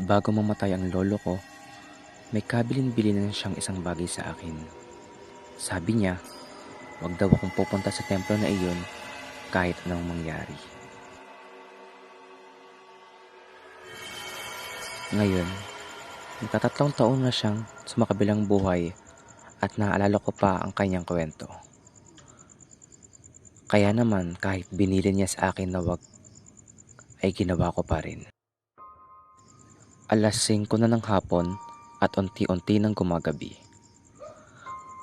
bago mamatay ang lolo ko, may kabilin-bilin na siyang isang bagay sa akin. Sabi niya, wag daw akong pupunta sa templo na iyon kahit anong mangyari. Ngayon, nagtatatlong taon na siyang sumakabilang buhay at naaalala ko pa ang kanyang kwento. Kaya naman kahit binili niya sa akin na wag, ay ginawa ko pa rin. Alas 5 na ng hapon at unti-unti nang gumagabi.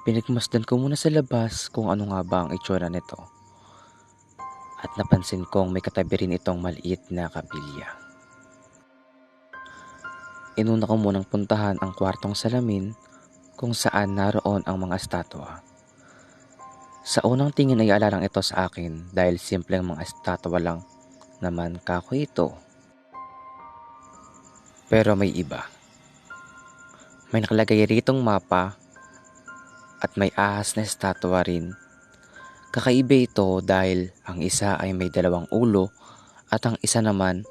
Pinagmasdan ko muna sa labas kung ano nga ba ang itsura nito. At napansin kong may katabi rin itong maliit na kapilya. Inuna ko munang puntahan ang kwartong salamin kung saan naroon ang mga estatwa. Sa unang tingin ay alalang ito sa akin dahil simpleng mga estatwa lang naman kako ito. Pero may iba. May nakalagay ritong mapa at may ahas na estatwa rin. Kakaiba ito dahil ang isa ay may dalawang ulo at ang isa naman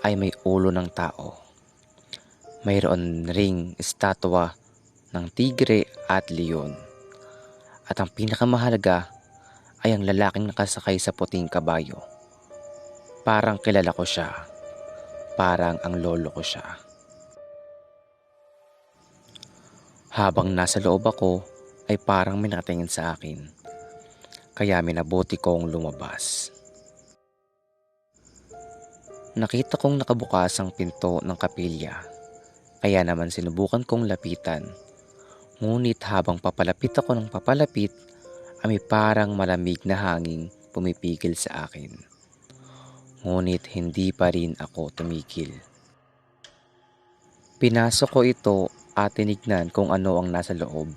ay may ulo ng tao. Mayroon ring estatwa ng tigre at leon. At ang pinakamahalaga ay ang lalaking nakasakay sa puting kabayo. Parang kilala ko siya. Parang ang lolo ko siya. Habang nasa loob ako ay parang may nakatingin sa akin. Kaya minabuti kong lumabas. Nakita kong nakabukas ang pinto ng kapilya. Kaya naman sinubukan kong lapitan. Ngunit habang papalapit ako ng papalapit, ay parang malamig na hangin pumipigil sa akin. Ngunit hindi pa rin ako tumigil. Pinasok ko ito at tinignan kung ano ang nasa loob.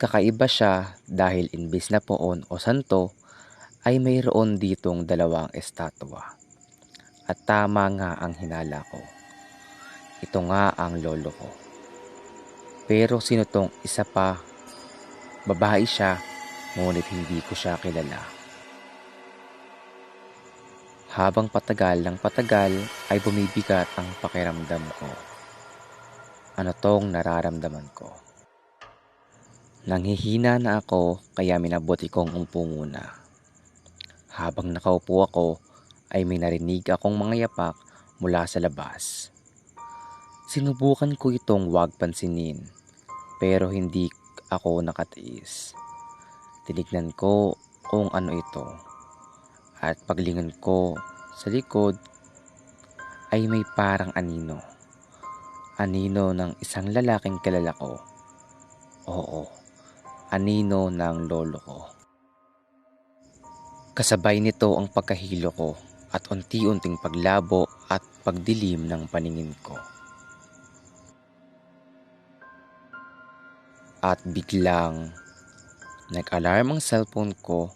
Kakaiba siya dahil imbis na poon o santo ay mayroon ditong dalawang estatwa. At tama nga ang hinala ko. Ito nga ang lolo ko. Pero sino tong isa pa? Babae siya, ngunit hindi ko siya kilala. Habang patagal ng patagal ay bumibigat ang pakiramdam ko. Ano tong nararamdaman ko? Nanghihina na ako kaya minabuti kong umpo muna. Habang nakaupo ako ay may narinig akong mga yapak mula sa labas. Sinubukan ko itong wag pansinin pero hindi ako nakatiis. Tinignan ko kung ano ito at paglingon ko sa likod ay may parang anino. Anino ng isang lalaking kilala ko. Oo, anino ng lolo ko. Kasabay nito ang pagkahilo ko at unti-unting paglabo at pagdilim ng paningin ko. At biglang nag-alarm ang cellphone ko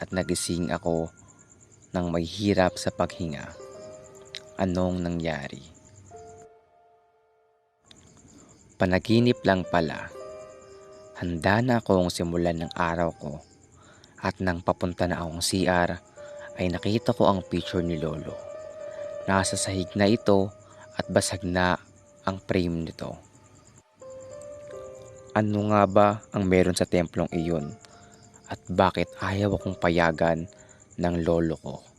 at nagising ako nang may hirap sa paghinga. Anong nangyari? Panaginip lang pala. Handa na akong simulan ng araw ko at nang papunta na akong CR ay nakita ko ang picture ni Lolo. Nasa sahig na ito at basag na ang frame nito. Ano nga ba ang meron sa templong iyon? At bakit ayaw akong payagan ng lolo ko?